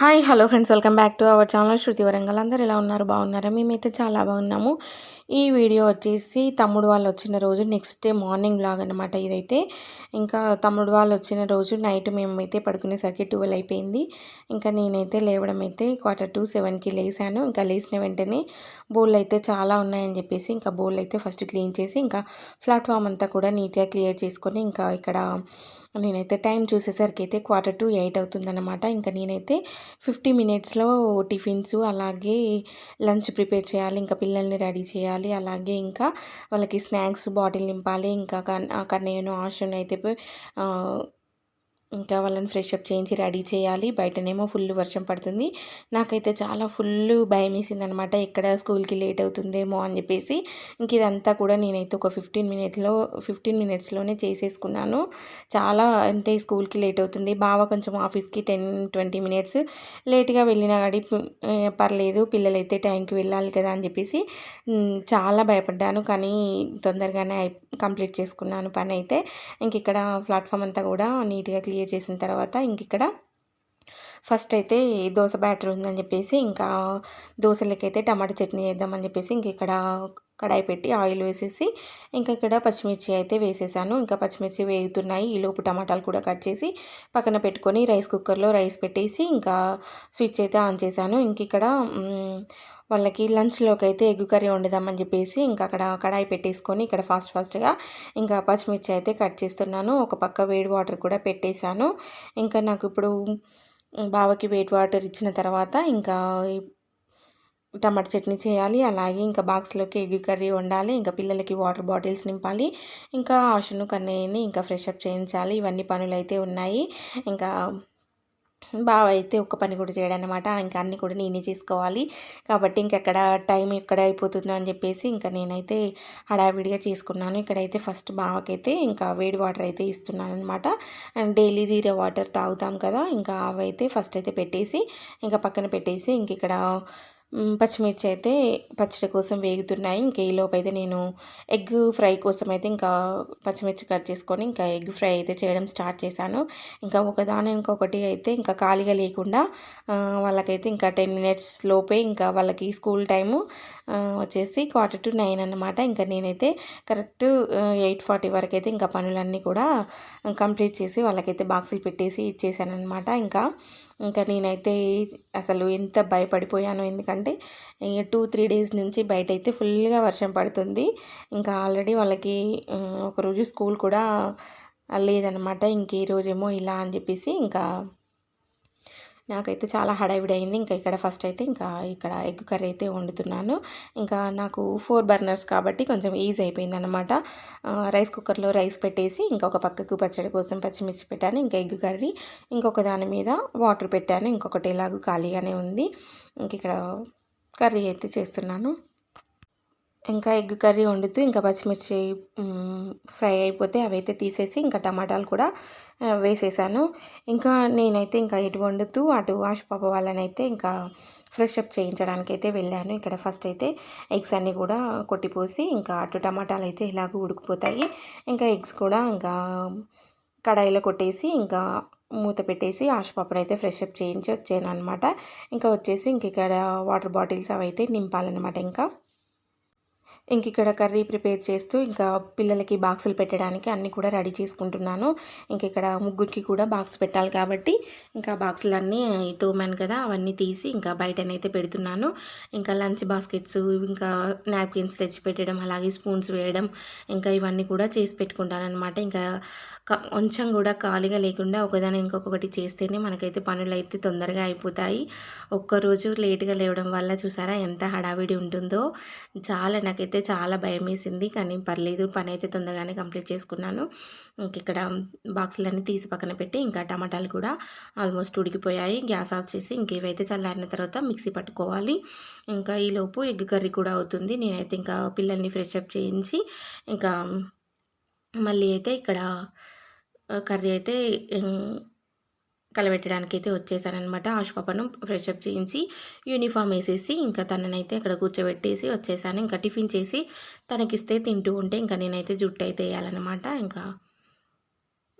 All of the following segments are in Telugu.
Hi hello friends welcome back to our channel. Shruti Warangal. అందరు ఎలా ఉన్నారు? బాగున్నారా? మేమైతే చాలా బాగున్నాము. ఈ వీడియో వచ్చేసి తమ్ముడు వాళ్ళు వచ్చిన రోజు నెక్స్ట్ డే మార్నింగ్ లాగ్ అనమాట ఇదైతే. ఇంకా తమ్ముడు వాళ్ళు వచ్చిన రోజు నైట్ మేమైతే పడుకునేసరికి ట్వెల్వ్ అయిపోయింది. ఇంకా నేనైతే లేవడం అయితే క్వార్టర్ టు సెవెన్కి లేసాను. ఇంకా లేచిన వెంటనే బోళ్ళు అయితే చాలా ఉన్నాయని చెప్పేసి ఇంకా బోల్ అయితే ఫస్ట్ క్లీన్ చేసి ఇంకా ప్లాట్ఫామ్ అంతా కూడా నీట్గా క్లియర్ చేసుకొని ఇంకా ఇక్కడ నేనైతే టైం చూసేసరికి అయితే క్వార్టర్ టు ఎయిట్ అవుతుందన్నమాట. ఇంకా నేనైతే ఫిఫ్టీ మినిట్స్లో టిఫిన్స్ అలాగే లంచ్ ప్రిపేర్ చేయాలి ఇంకా పిల్లల్ని రెడీ చేయాలి అలాగే ఇంకా వాళ్ళకి స్నాక్స్ బాటిల్ నింపాలి ఇంకా అక్కడ నేను ఆశను అయితే ఇంకా వాళ్ళని ఫ్రెష్ అప్ చేయించి రెడీ చేయాలి. బయటనేమో ఫుల్ వర్షం పడుతుంది. నాకైతే చాలా ఫుల్ భయం వేసింది అనమాట ఎక్కడ స్కూల్కి లేట్ అవుతుందేమో అని చెప్పేసి. ఇంక ఇదంతా కూడా నేనైతే ఒక ఫిఫ్టీన్ మినిట్లో ఫిఫ్టీన్ మినిట్స్లోనే చేసేసుకున్నాను. చాలా అంటే స్కూల్కి లేట్ అవుతుంది. బావ కొంచెం ఆఫీస్కి టెన్ ట్వంటీ మినిట్స్ లేట్గా వెళ్ళినా కానీ పర్లేదు పిల్లలైతే టైంకి వెళ్ళాలి కదా అని చెప్పేసి చాలా భయపడ్డాను. కానీ తొందరగానే కంప్లీట్ చేసుకున్నాను పని అయితే ఇంక ఇక్కడ ప్లాట్ఫామ్ అంతా కూడా నీట్గా క్లియర్ క్లియర్ చేసిన తర్వాత ఇంక ఇక్కడ ఫస్ట్ అయితే దోశ బ్యాటర్ ఉందని చెప్పేసి ఇంకా దోశలకైతే టమాటా చట్నీ చేద్దామని చెప్పేసి ఇంక ఇక్కడ కడాయి పెట్టి ఆయిల్ వేసేసి ఇంకా ఇక్కడ పచ్చిమిర్చి అయితే వేసేసాను. ఇంకా పచ్చిమిర్చి వేగుతున్నాయి. ఈ లోపు టమాటాలు కూడా కట్ చేసి పక్కన పెట్టుకొని రైస్ కుక్కర్లో రైస్ పెట్టేసి ఇంకా స్విచ్ అయితే ఆన్ చేశాను. ఇంక ఇక్కడ వాళ్ళకి లంచ్లోకి అయితే ఎగ్ కర్రీ వండుదామని చెప్పేసి ఇంకా అక్కడ కడాయి పెట్టేసుకొని ఇక్కడ ఫాస్ట్ ఫాస్ట్గా ఇంకా పచ్చిమిర్చి అయితే కట్ చేస్తున్నాను. ఒక పక్క వేడి వాటర్ కూడా పెట్టేశాను. ఇంకా నాకు ఇప్పుడు బావకి వేడి వాటర్ ఇచ్చిన తర్వాత ఇంకా టమాటా చట్నీ చేయాలి. అలాగే ఇంకా బాక్స్లోకి ఎగ్ కర్రీ వండాలి. ఇంకా పిల్లలకి వాటర్ బాటిల్స్ నింపాలి. ఇంకా ఆశను కన్నయ్యని ఇంకా ఫ్రెష్ అప్ చేయించాలి. ఇవన్నీ పనులు అయితే ఉన్నాయి. ఇంకా బావ అయితే ఒక్క పని కూడా చేయడనమాట ఇంకా అన్నీ కూడా నేనే చేసుకోవాలి. కాబట్టి ఇంకెక్కడ టైం ఎక్కడ అయిపోతుందో అని చెప్పేసి ఇంకా నేనైతే హడావిడిగా చేసుకున్నాను. ఇక్కడైతే ఫస్ట్ బావకైతే ఇంకా వేడి వాటర్ అయితే ఇస్తున్నాను అనమాట డైలీ జీరా వాటర్ తాగుతాం కదా ఇంకా అవైతే ఫస్ట్ అయితే పెట్టేసి ఇంకా పక్కన పెట్టేసి ఇంక ఇక్కడ పచ్చిమిర్చి అయితే పచ్చడి కోసం వేగుతున్నాయి. ఇంకా ఈలోపు అయితే నేను ఎగ్ ఫ్రై కోసం అయితే ఇంకా పచ్చిమిర్చి కట్ చేసుకొని ఇంకా ఎగ్ ఫ్రై అయితే చేయడం స్టార్ట్ చేశాను. ఇంకా ఒకదాని ఇంకొకటి అయితే ఇంకా ఖాళీగా లేకుండా వాళ్ళకైతే ఇంకా టెన్ మినిట్స్ లోపే ఇంకా వాళ్ళకి స్కూల్ టైము వచ్చేసి క్వార్టర్ టు నైన్ అనమాట ఇంకా నేనైతే కరెక్ట్ ఎయిట్ ఫార్టీ వరకు అయితే ఇంకా పనులన్నీ కూడా కంప్లీట్ చేసి వాళ్ళకైతే బాక్సులు పెట్టేసి ఇచ్చేసాను అనమాట ఇంకా ఇంకా నేనైతే అసలు ఎంత భయపడిపోయాను ఎందుకంటే టూ త్రీ డేస్ నుంచి బయట అయితే ఫుల్గా వర్షం పడుతుంది. ఇంకా ఆల్రెడీ వాళ్ళకి ఒకరోజు స్కూల్ కూడా లేదనమాట. ఇంక ఈరోజేమో ఇలా అని చెప్పేసి ఇంకా నాకైతే చాలా హడావిడి అయింది ఇంకా ఇక్కడ ఫస్ట్ అయితే ఇంకా ఇక్కడ ఎగ్ కర్రీ అయితే వండుతున్నాను. ఇంకా నాకు ఫోర్ బర్నర్స్ కాబట్టి కొంచెం ఈజీ అయిపోయింది అనమాట రైస్ కుక్కర్లో రైస్ పెట్టేసి ఇంకొక పక్కకు పచ్చడి కోసం పచ్చిమిర్చి పెట్టాను. ఇంకా ఎగ్ కర్రీ ఇంకొక దాని మీద వాటర్ పెట్టాను. ఇంకొకటి ఎలాగూ ఖాళీగానే ఉంది. ఇంక ఇక్కడ కర్రీ అయితే చేస్తున్నాను. ఇంకా ఎగ్ కర్రీ వండుతూ ఇంకా పచ్చిమిర్చి ఫ్రై అయిపోతే అవైతే తీసేసి ఇంకా టమాటాలు కూడా వేసేసాను. ఇంకా నేనైతే ఇంకా ఇటు వండుతూ అటు వాష్ పాప వాళ్ళనైతే ఇంకా ఫ్రెష్ అప్ చేయించడానికి అయితే వెళ్ళాను. ఇక్కడ ఫస్ట్ అయితే ఎగ్స్ అన్నీ కూడా కొట్టిపోసి ఇంకా అటు టమాటాలు అయితే ఇలాగ ఉడికిపోతాయి. ఇంకా ఎగ్స్ కూడా ఇంకా కడాయిలో కొట్టేసి ఇంకా మూత పెట్టేసి ఆశపాపను అయితే ఫ్రెష్ అప్ చేయించి వచ్చాను అనమాట ఇంకా వచ్చేసి ఇంక ఇక్కడ వాటర్ బాటిల్స్ అవి అయితే నింపాలన్నమాట ఇంకా. ఇంక ఇక్కడ కర్రీ ప్రిపేర్ చేస్తూ ఇంకా పిల్లలకి బాక్సులు పెట్టడానికి అన్నీ కూడా రెడీ చేసుకుంటున్నాను. ఇంక ఇక్కడ ముగ్గురికి కూడా బాక్స్ పెట్టాలి కాబట్టి ఇంకా బాక్సులన్నీ తోమాను కదా అవన్నీ తీసి ఇంకా బయటనైతే పెడుతున్నాను. ఇంకా లంచ్ బాస్కెట్స్ ఇంకా నాప్కిన్స్ తెచ్చి పెట్టడం అలాగే స్పూన్స్ వేయడం ఇంకా ఇవన్నీ కూడా చేసి పెట్టుకుంటాను అనమాట ఇంకా కొంచెం కూడా ఖాళీగా లేకుండా ఒకదాని ఇంకొకటి చేస్తేనే మనకైతే పనులు అయితే తొందరగా అయిపోతాయి. ఒక్కరోజు లేట్గా లేవడం వల్ల చూసారా ఎంత హడావిడి ఉంటుందో. చాలా నాకైతే చాలా భయం వేసింది కానీ పర్లేదు పని అయితే తొందరగానే కంప్లీట్ చేసుకున్నాను. ఇక్కడ బాక్సులన్నీ తీసి పక్కన పెట్టి ఇంకా టమాటాలు కూడా ఆల్మోస్ట్ ఉడికిపోయాయి. గ్యాస్ ఆఫ్ చేసి ఇంక ఇవైతే చల్లారిన తర్వాత మిక్సీ పట్టుకోవాలి. ఇంకా ఈలోపు ఎగ్ కర్రీ కూడా అవుతుంది. నేనైతే ఇంకా పిల్లల్ని ఫ్రెష్ అప్ చేయించి ఇంకా మళ్ళీ అయితే ఇక్కడ కర్రీ అయితే కలబెట్టడానికి అయితే వచ్చేసానమాట ఆశుపాపను ఫ్రెషప్ చేయించి యూనిఫామ్ వేసేసి ఇంకా తననైతే అక్కడ కూర్చోబెట్టేసి వచ్చేసాను. ఇంకా టిఫిన్ చేసి తనకిస్తే తింటూ ఉంటే ఇంకా నేనైతే జుట్టు అయితే వేయాలన్నమాట. ఇంకా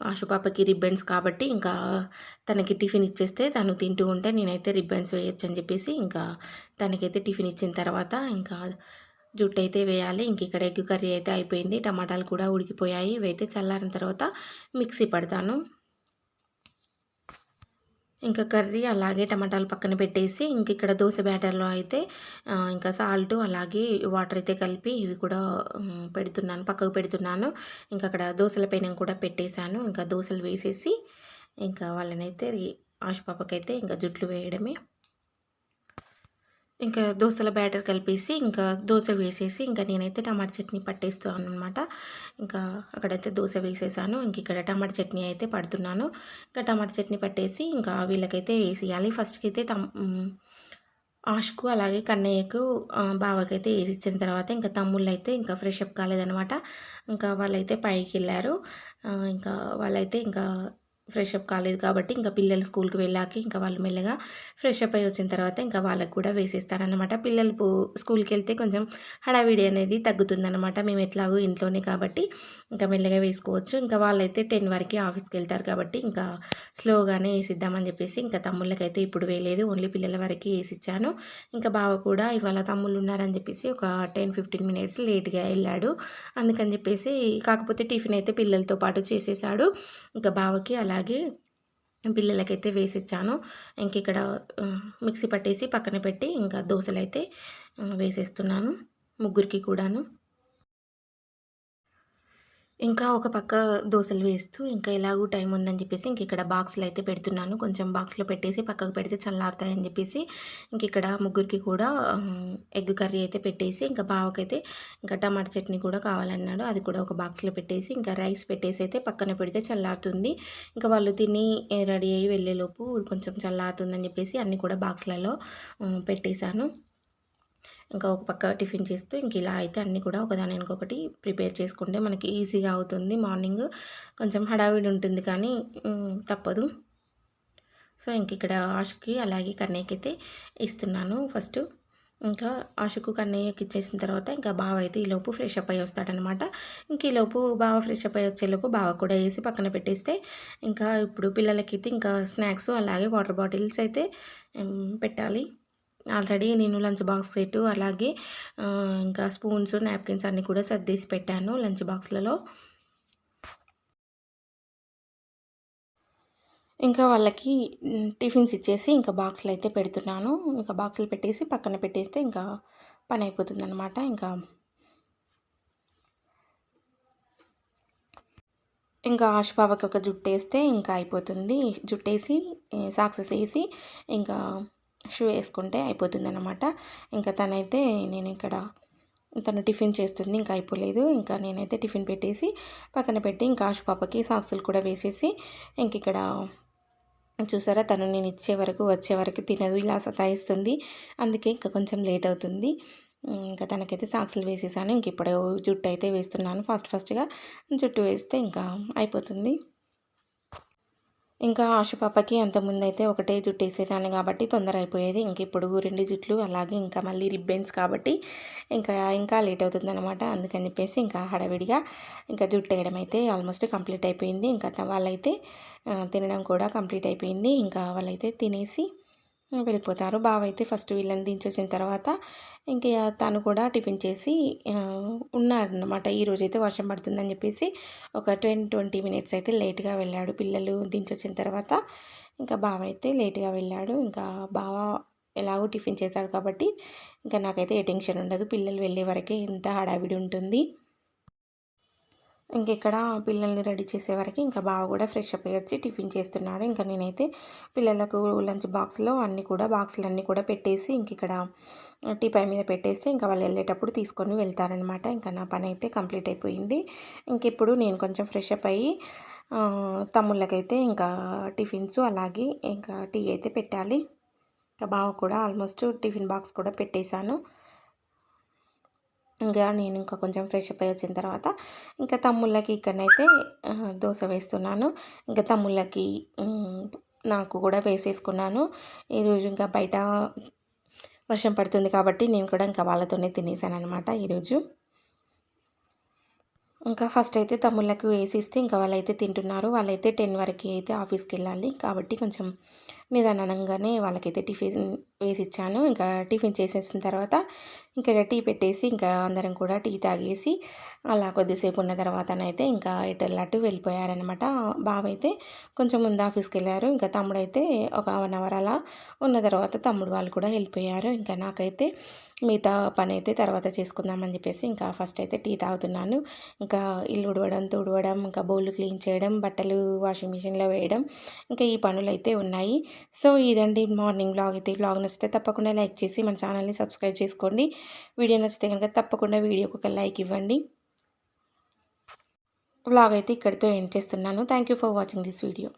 ఆశుపాపకి రిబ్బన్స్ కాబట్టి ఇంకా తనకి టిఫిన్ ఇచ్చేస్తే తను తింటూ ఉంటే నేనైతే రిబ్బన్స్ వేయొచ్చు అని చెప్పేసి ఇంకా తనకైతే టిఫిన్ ఇచ్చిన తర్వాత ఇంకా జుట్టు అయితే వేయాలి. ఇంక ఇక్కడ ఎగ్ కర్రీ అయితే అయిపోయింది. టమాటాలు కూడా ఉడికిపోయాయి. ఇవైతే చల్లారిన తర్వాత మిక్సీ పడతాను. ఇంకా కర్రీ అలాగే టమాటాలు పక్కన పెట్టేసి ఇంక ఇక్కడ దోశ బ్యాటర్లో అయితే ఇంకా సాల్ట్ అలాగే వాటర్ అయితే కలిపి ఇవి కూడా పెడుతున్నాను పక్కకు పెడుతున్నాను. ఇంకా అక్కడ దోశల పైన కూడా పెట్టేశాను. ఇంకా దోశలు వేసేసి ఇంకా వాళ్ళనైతే ఆశపాపకైతే ఇంకా జుట్లు వేయడమే. ఇంకా దోశల బ్యాటర్ కలిపేసి ఇంకా దోశ వేసేసి ఇంకా నేనైతే టమాటా చట్నీ పట్టేస్తాను అనమాట ఇంకా అక్కడైతే దోశ వేసేసాను. ఇంక ఇక్కడ టమాటా చట్నీ అయితే పడుతున్నాను. ఇంకా టమాటా చట్నీ పట్టేసి ఇంకా వీళ్ళకైతే వేసేయాలి. ఫస్ట్కి అయితే తమ్ ఆశకు అలాగే కన్నయ్యకు బావకైతే వేసి ఇచ్చిన తర్వాత ఇంకా తమ్ముళ్ళు అయితే ఇంకా ఫ్రెష్ అప్ కాలేదనమాట ఇంకా వాళ్ళైతే పైకి వెళ్ళారు ఇంకా వాళ్ళైతే ఇంకా ఫ్రెష్ అప్ కాలేదు కాబట్టి ఇంకా పిల్లలు స్కూల్కి వెళ్ళాక ఇంకా వాళ్ళు మెల్లగా ఫ్రెష్ అప్ అయ్యి వచ్చిన తర్వాత ఇంకా వాళ్ళకు కూడా వేసేస్తారనమాట పిల్లలు స్కూల్కి వెళ్తే కొంచెం హడావిడి అనేది తగ్గుతుందనమాట మేము ఎట్లాగో ఇంట్లోనే కాబట్టి ఇంకా మెల్లగా వేసుకోవచ్చు. ఇంకా వాళ్ళైతే టెన్ వరకు ఆఫీస్కి వెళ్తారు కాబట్టి ఇంకా స్లోగానే వేసిద్దామని చెప్పేసి ఇంకా తమ్ముళ్ళకైతే ఇప్పుడు వేయలేదు. ఓన్లీ పిల్లల వరకు వేసిచ్చాను. ఇంకా బావ కూడా ఇవాళ తమ్ముళ్ళు ఉన్నారని చెప్పేసి ఒక టెన్ ఫిఫ్టీన్ మినిట్స్ లేట్గా వెళ్ళాడు. అందుకని చెప్పేసి కాకపోతే టిఫిన్ అయితే పిల్లలతో పాటు చేసేసాడు. ఇంకా బావకి అలా అలాగే పిల్లలకైతే వేసి ఇచ్చాను ఇంక ఇక్కడ మిక్సీ పట్టేసి పక్కన పెట్టి ఇంకా దోశలు అయితే వేసేస్తున్నాను ముగ్గురికి కూడాను. ఇంకా ఒక పక్క దోశలు వేస్తూ ఇంకా ఎలాగూ టైం ఉందని చెప్పేసి ఇంక ఇక్కడ బాక్స్లు అయితే పెడుతున్నాను. కొంచెం బాక్స్లో పెట్టేసి పక్కకు పెడితే చల్లారుతాయని చెప్పేసి ఇంక ఇక్కడ ముగ్గురికి కూడా ఎగ్ కర్రీ అయితే పెట్టేసి ఇంకా బావకైతే ఇంకా టమాటా చట్నీ కూడా కావాలన్నాడు. అది కూడా ఒక బాక్స్లో పెట్టేసి ఇంకా రైస్ పెట్టేసి అయితే పక్కన పెడితే చల్లారుతుంది. ఇంకా వాళ్ళు తిని రెడీ అయ్యి వెళ్ళేలోపు కొంచెం చల్లారుతుందని చెప్పేసి అన్నీ కూడా బాక్స్లలో పెట్టేశాను. ఇంకా ఒక పక్క టిఫిన్ చేస్తూ ఇంక ఇలా అయితే అన్నీ కూడా ఒకదాని ఇంకొకటి ప్రిపేర్ చేసుకుంటే మనకి ఈజీగా అవుతుంది. మార్నింగ్ కొంచెం హడావిడి ఉంటుంది కానీ తప్పదు. సో ఇంక ఇక్కడ ఆశుకి అలాగే కన్నయ్యకైతే అయితే ఇస్తున్నాను. ఫస్ట్ ఇంకా ఆశకు కన్నయ్యకి ఇచ్చేసిన తర్వాత ఇంకా బావ అయితే ఈలోపు ఫ్రెష్ అప్ అయ్యి వస్తాడనమాట ఇంక ఈలోపు బావ ఫ్రెష్ అప్ అయ్యి వచ్చేలోపు బావ కూడా వేసి పక్కన పెట్టేస్తే ఇంకా ఇప్పుడు పిల్లలకి అయితే ఇంకా స్నాక్స్ అలాగే వాటర్ బాటిల్స్ అయితే పెట్టాలి. ఆల్రెడీ నేను లంచ్ బాక్స్ సెట్ అలాగే ఇంకా స్పూన్స్ నాప్కిన్స్ అన్నీ కూడా సర్దేసి పెట్టాను లంచ్ బాక్స్లలో. ఇంకా వాళ్ళకి టిఫిన్స్ ఇచ్చేసి ఇంకా బాక్సులు అయితే పెడుతున్నాను. ఇంకా బాక్సులు పెట్టేసి పక్కన పెట్టేస్తే ఇంకా పని అయిపోతుంది అనమాట ఇంకా ఇంకా ఆశపాపకి ఒక జుట్టు వేస్తే ఇంకా అయిపోతుంది. జుట్టేసి సాక్సెస్ వేసి ఇంకా షూ వేసుకుంటే అయిపోతుంది అనమాట ఇంకా తనైతే నేను ఇక్కడ తను టిఫిన్ చేస్తుంది ఇంకా అయిపోలేదు. ఇంకా నేనైతే టిఫిన్ పెట్టేసి పక్కన పెట్టి ఇంకా ఆశు పాపకి సాక్సులు కూడా వేసేసి ఇంక ఇక్కడ చూసారా తను నేను ఇచ్చే వరకు వచ్చే వరకు తినదు ఇలా సతాయిస్తుంది. అందుకే ఇంకా కొంచెం లేట్ అవుతుంది. ఇంకా తనకైతే సాక్సులు వేసేసాను. ఇంక ఇప్పుడు జుట్టు అయితే వేస్తున్నాను. ఫస్ట్ ఫస్ట్గా జుట్టు వేస్తే ఇంకా అయిపోతుంది. ఇంకా ఆశపాపకి అంతకుముందు అయితే ఒకటే జుట్టు వేసేదాన్ని కాబట్టి తొందర అయిపోయేది ఇంక ఇప్పుడు రెండు జుట్లు అలాగే ఇంకా మళ్ళీ రిబ్బెన్స్ కాబట్టి ఇంకా ఇంకా లేట్ అవుతుందన్నమాట. అందుకని చెప్పేసి ఇంకా హడావిడిగా ఇంకా జుట్టు వేయడం అయితే ఆల్మోస్ట్ కంప్లీట్ అయిపోయింది. ఇంకా వాళ్ళైతే తినడం కూడా కంప్లీట్ అయిపోయింది. ఇంకా వాళ్ళైతే తినేసి వెళ్ళిపోతారు. బావ అయితే ఫస్ట్ వీళ్ళని దించేసిన తర్వాత ఇంకా తను కూడా టిఫిన్ చేసి ఉన్నారనమాట ఈరోజు అయితే వర్షం పడుతుందని చెప్పేసి ఒక టెన్ ట్వంటీ మినిట్స్ అయితే లేట్గా వెళ్ళాడు. పిల్లలు దించొచ్చిన తర్వాత ఇంకా బావ అయితే లేట్గా వెళ్ళాడు. ఇంకా బావ ఎలాగో టిఫిన్ చేశాడు కాబట్టి ఇంకా నాకైతే ఏ టెన్షన్ ఉండదు. పిల్లలు వెళ్ళే వరకే ఇంత హడావిడి ఉంటుంది. ఇంకెక్కడ పిల్లల్ని రెడీ చేసే వరకు ఇంకా బావ కూడా ఫ్రెష్ అప్ అయ్యొచ్చి టిఫిన్ చేస్తున్నాడు ఇంకా నేనైతే పిల్లలకు లంచ్ బాక్స్లో అన్నీ కూడా బాక్సులు అన్నీ కూడా పెట్టేసి ఇంక ఇక్కడ టీపై మీద పెట్టేస్తే ఇంకా వాళ్ళు వెళ్ళేటప్పుడు తీసుకొని వెళ్తారనమాట ఇంకా నా పని అయితే కంప్లీట్ అయిపోయింది. ఇంకెప్పుడు నేను కొంచెం ఫ్రెష్ అప్ అయ్యి తమ్ముళ్ళకైతే ఇంకా టిఫిన్స్ అలాగే ఇంకా టీ అయితే పెట్టాలి. ఇంకా బావ కూడా ఆల్మోస్ట్ టిఫిన్ బాక్స్ కూడా పెట్టేశాను. ఇంకా నేను ఇంకా కొంచెం ఫ్రెష్ అప్ అయి వచ్చిన తర్వాత ఇంకా తమ్ముళ్ళకి ఇక్కడనైతే దోశ వేస్తున్నాను. ఇంకా తమ్ముళ్ళకి నాకు కూడా వేసేసుకున్నాను. ఈరోజు ఇంకా బయట వర్షం పడుతుంది కాబట్టి నేను కూడా ఇంకా వాళ్ళతోనే తినేసాను అనమాట ఈరోజు ఇంకా ఫస్ట్ అయితే తమ్ముళ్ళకి వేసిస్తే ఇంకా వాళ్ళైతే తింటున్నారు. వాళ్ళైతే టెన్ వరకు అయితే ఆఫీస్కి వెళ్ళాలి కాబట్టి కొంచెం నిదానంగానే వాళ్ళకైతే టిఫిన్ వేసి ఇచ్చాను ఇంకా టిఫిన్ చేసేసిన తర్వాత ఇంకా టీ పెట్టేసి ఇంకా అందరం కూడా టీ తాగేసి అలా కొద్దిసేపు ఉన్న తర్వాతనైతే ఇంకా ఇటు అటు వెళ్ళిపోయారనమాట బావ అయితే కొంచెం ముందు ఆఫీస్కి వెళ్ళారు ఇంకా తమ్ముడు అయితే ఒక వన్ అవర్ అలా ఉన్న తర్వాత తమ్ముడు వాళ్ళు కూడా వెళ్ళిపోయారు. ఇంకా నాకైతే మిగతా పని అయితే తర్వాత చేసుకుందామని చెప్పేసి ఇంకా ఫస్ట్ అయితే టీ తాగుతున్నాను. ఇంకా ఇల్లు ఉడవడం తుడవడం ఇంకా బౌల్ క్లీన్ చేయడం బట్టలు వాషింగ్ మిషన్లో వేయడం ఇంకా ఈ పనులు అయితే ఉన్నాయి. సో ఇదండి మార్నింగ్ బ్లాగ్ అయితే బ్లాగ్ నచ్చితే తప్పకుండా లైక్ చేసి మన ఛానల్ని సబ్స్క్రైబ్ చేసుకోండి. వీడియో నచ్చితే కనుక తప్పకుండా వీడియోకి ఒక లైక్ ఇవ్వండి. వ్లాగ్ అయితే ఇక్కడితో ఎండ్ చేస్తున్నాను. Thank you for watching this video.